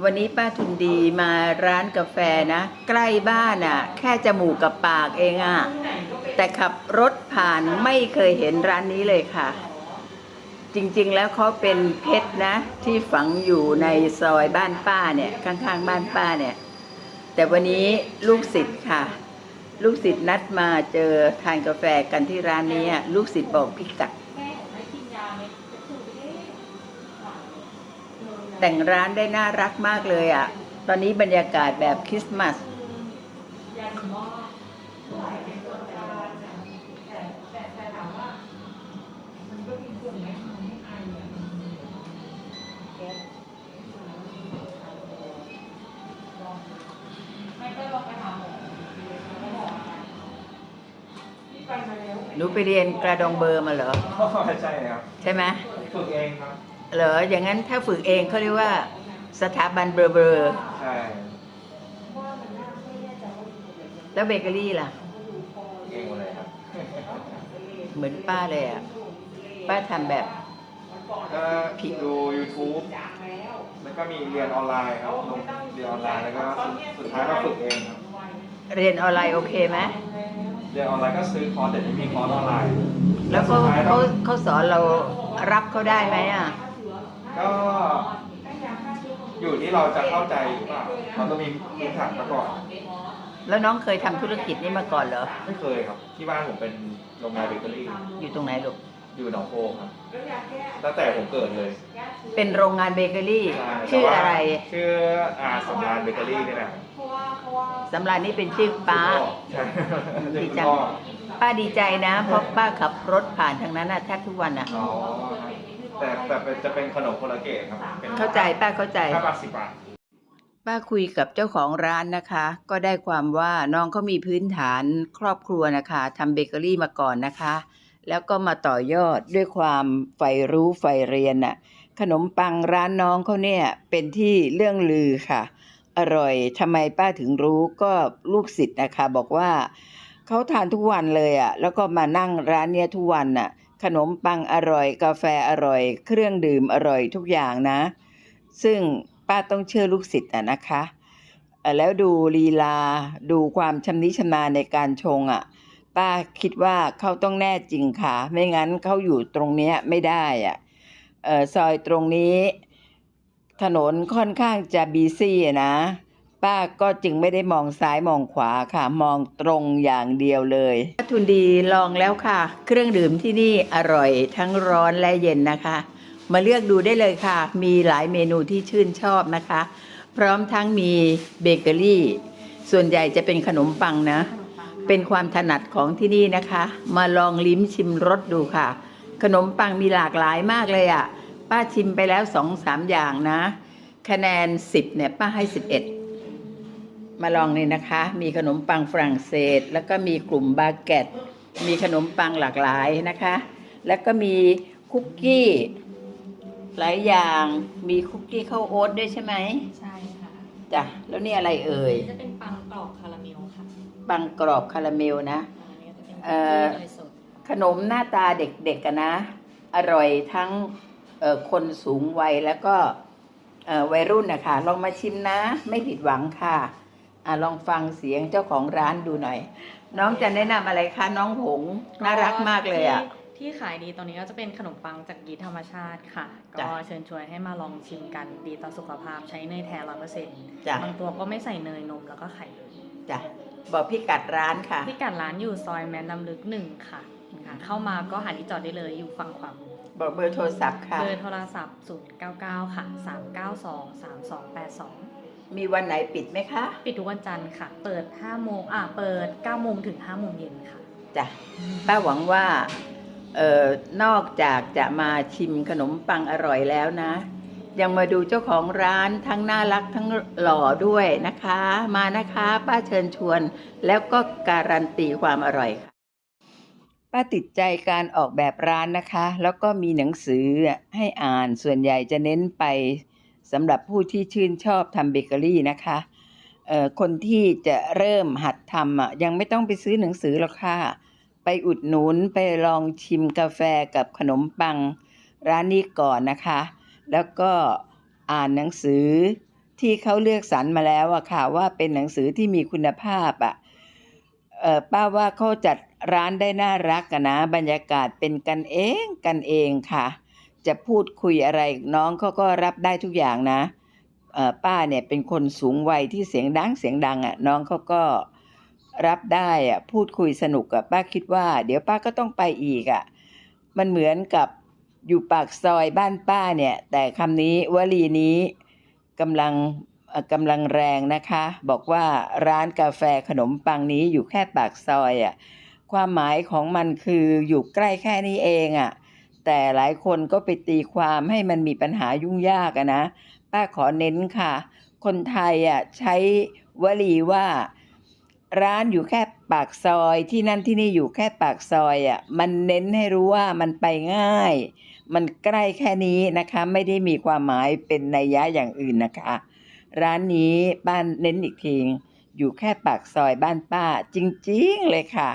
วันนี้ป้าทุนดีมาร้านกาแฟนะ ใกล้บ้านอะ แค่จมูกกับปากเองอะ แต่ขับรถผ่านไม่เคยเห็นร้านนี้เลยค่ะ จริงๆแล้วเขาเป็นเพชรนะ ที่ฝังอยู่ในซอยบ้านป้าเนี่ย ข้างๆบ้านป้าเนี่ย แต่วันนี้ลูกศิษย์ค่ะ ลูกศิษย์นัดมาเจอทานกาแฟกันที่ร้านนี้ลูกศิษย์บอกพิกัด แต่งร้านได้น่ารักมากเลยอะ ตอนนี้บรรยากาศแบบคริสต์มาสหนูไปเรียนกระดองเบอร์มาเหรอ ใช่ครับ ใช่ไหมฝึกเองครับ เหรออย่างนั้นถ้าฝึกเองเขาเรียกว่า สถาบันเบอร์เบอร์ใช่แล้วเบเกอรี่ล่ะ เองหมดเลยครับ เหมือนป้าเลยอะ ป้าทำแบบก็ดู YouTube แล้วก็มีเรียนออนไลน์ครับลงเรียนออนไลน์แล้วก็สุดท้ายก็ฝึกเองครับ เรียนออนไลน์โอเคไหมเรียนออนไลน์ก็ซื้อคอร์สเดี๋ยวนี้มีคอร์สออนไลน์ แล้วเขาสุดท้ายเขาต้องเขาสอนเรารับเขาได้ไหมอะ ก็อยู่ที่เราจะเข้าใจหรือเปล่าเราต้องมีพื้นฐานมาก่อน แล้วน้องเคยทำธุรกิจนี้มาก่อนเหรอ ไม่เคยครับ ที่บ้านผมเป็นโรงงานเบเกอรี่อยู่ตรงไหนลูก อยู่หนองโพครับ ตั้งแต่ผมเกิดเลย เป็นโรงงานเบเกอรี่ใช่ชื่ออะไรแต่ว่าชื่ออาสำรานเบเกอรี่นี่แหละสำราญนี่เป็นชื่อป้าใช่ดีจังป้าดีใจนะ เพราะป้าขับรถผ่านทางนั้นน่ะแทบทุกวันอะอ๋อ แต่แต่เป็นจะเป็นขนมคนละเกตครับป็นเข้าใจป้าเข้าใจ ห้าบาทสิบบาท ป้าคุยกับเจ้าของร้านนะคะ ก็ได้ความว่าน้องเขามีพื้นฐานครอบครัวนะคะทำเบเกอรี่มาก่อนนะคะ แล้วก็มาต่อยอดด้วยความใฝ่รู้ใฝ่เรียนน่ะขนมปังร้านน้องเขาเนี่ยเป็นที่เรื่องลือค่ะ อร่อยทำไมป้าถึงรู้ก็ลูกศิษย์นะคะ บอกว่าเขาทานทุกวันเลยอะแล้วก็มานั่งร้านเนี้ยทุกวันน่ะ ขนมปังอร่อย กาแฟอร่อย เครื่องดื่มอร่อยทุกอย่างนะ ซึ่งป้าต้องเชื่อลูกศิษย์อะนะคะแล้วดูลีลาดูความชำนิชำนาญในการชงอะ ป้าคิดว่าเขาต้องแน่จริงค่ะ ไม่งั้นเขาอยู่ตรงเนี้ยไม่ได้อะเอ่อซอยตรงนี้ ถนนค่อนข้างจะบีซี่นะ ป้าก็จึงไม่ได้มองซ้ายมองขวาค่ะ มองตรงอย่างเดียวเลยทุนดีลองแล้วค่ะ เครื่องดื่มที่นี่อร่อยทั้งร้อนและเย็นนะคะ มาเลือกดูได้เลยค่ะ มีหลายเมนูที่ชื่นชอบนะคะ พร้อมทั้งมีเบเกอรี่ ส่วนใหญ่จะเป็นขนมปังนะ เป็นความถนัดของที่นี่นะคะ มาลองลิ้มชิมรสดูค่ะ ขนมปังมีหลากหลายมากเลยอะ่ะ ป้าชิมไปแล้วสองสามอย่างนะ คะแนนสิบเนี่ยป้าให้สิบเอ็ด มาลองเลยนะคะ มีขนมปังฝรั่งเศส แล้วก็มีกลุ่มบาเกตมีขนมปังหลากหลายนะคะ แล้วก็มีคุกกี้หลายอย่างมีคุกกี้ข้าวโอ๊ตด้วยใช่ไหมใช่ค่ะจ้ะแล้วนี่อะไรเอ่ยจะเป็นปังกรอบคาราเมลค่ะปังกรอบคาราเมลนะอันนี้จะเป็นเอ่คุกอกี้เนยสดขนมหน้าตาเด็กๆกันนะ อร่อยทั้งเอ่อคนสูงวัยแล้วก็เอ่อวัยรุ่นนะคะลองมาชิมนะ ไม่ผิดหวังค่ะ อะลองฟังเสียงเจ้าของร้านดูหน่อย น้องจะแนะนำอะไรคะน้องหงส์น่ารักมากเลยอะ ที่ที่ขายดีตอนนี้ก็จะเป็นขนมปังจากยีสต์ธรรมชาติค่ะจ้ะก็เชิญชวนให้มาลองชิมกันดีต่อสุขภาพใช้เนยแท้ร้อยเปอร์เซ็นต์จ้ะ บางตัวก็ไม่ใส่เนยนมแล้วก็ไข่เลยจ้ะบอกพี่กัดร้านค่ะ พิกัดร้านอยู่ซอยแมนดำลึกหนึ่งค่ะค่ะ เข้ามาก็หาที่จอดได้เลยอยู่ฝั่งขวามือบอกเบอร์โทรศัพท์ค่ะ เบอร์โทรศัพท์ 099 ค่ะ 392 3282 มีวันไหนปิดไหมคะ ปิดทุกวันจันทร์ค่ะ เปิด5โมงอ่าเปิด9โมงถึง5โมงเย็นค่ะ จ้ะ ป้าหวังว่าเอ่อนอกจากจะมาชิมขนมปังอร่อยแล้วนะ ยังมาดูเจ้าของร้านทั้งน่ารักทั้งหล่อด้วยนะคะ มานะคะป้าเชิญชวน แล้วก็การันตีความอร่อยค่ะ ป้าติดใจการออกแบบร้านนะคะ แล้วก็มีหนังสือให้อ่านส่วนใหญ่จะเน้นไป สำหรับผู้ที่ชื่นชอบทำเบเกอรี่นะคะเอ่อคนที่จะเริ่มหัดทำอะยังไม่ต้องไปซื้อหนังสือหรอกค่ะ ไปอุดหนุนไปลองชิมกาแฟกับขนมปังร้านนี้ก่อนนะคะ แล้วก็อ่านหนังสือที่เขาเลือกสรรมาแล้วอะค่ะว่าเป็นหนังสือที่มีคุณภาพอะเออป้าว่าเขาจัดร้านได้น่ารักอะนะ บรรยากาศเป็นกันเองกันเองค่ะ จะพูดคุยอะไรน้องเขาก็รับได้ทุกอย่างนะป้าเนี่ยเป็นคนสูงวัยที่เสียงดังเสียงดังอะน้องเขาก็รับได้อะพูดคุยสนุกอะป้าคิดว่า เดี๋ยวป้าก็ต้องไปอีกอะมันเหมือนกับอยู่ปากซอยบ้านป้าเนี่ย แต่คำนี้วลีนี้กำลังกำลังแรงนะคะ บอกว่าร้านกาแฟขนมปังนี้อยู่แค่ปากซอยอะความหมายของมันคืออยู่ใกล้แค่นี้เองอะ แต่หลายคนก็ไปตีความให้มันมีปัญหายุ่งยากนะ ป้าขอเน้นค่ะ คนไทยอะใช้วลีว่าร้านอยู่แค่ปากซอยที่นั่นที่นี่อยู่แค่ปากซอยอะมันเน้นให้รู้ว่ามันไปง่าย มันใกล้แค่นี้นะคะ ไม่ได้มีความหมายเป็นนัยยะอย่างอื่นนะคะ ร้านนี้บ้านเน้นอีกทีอยู่แค่ปากซอยบ้านป้าจริงๆเลยค่ะ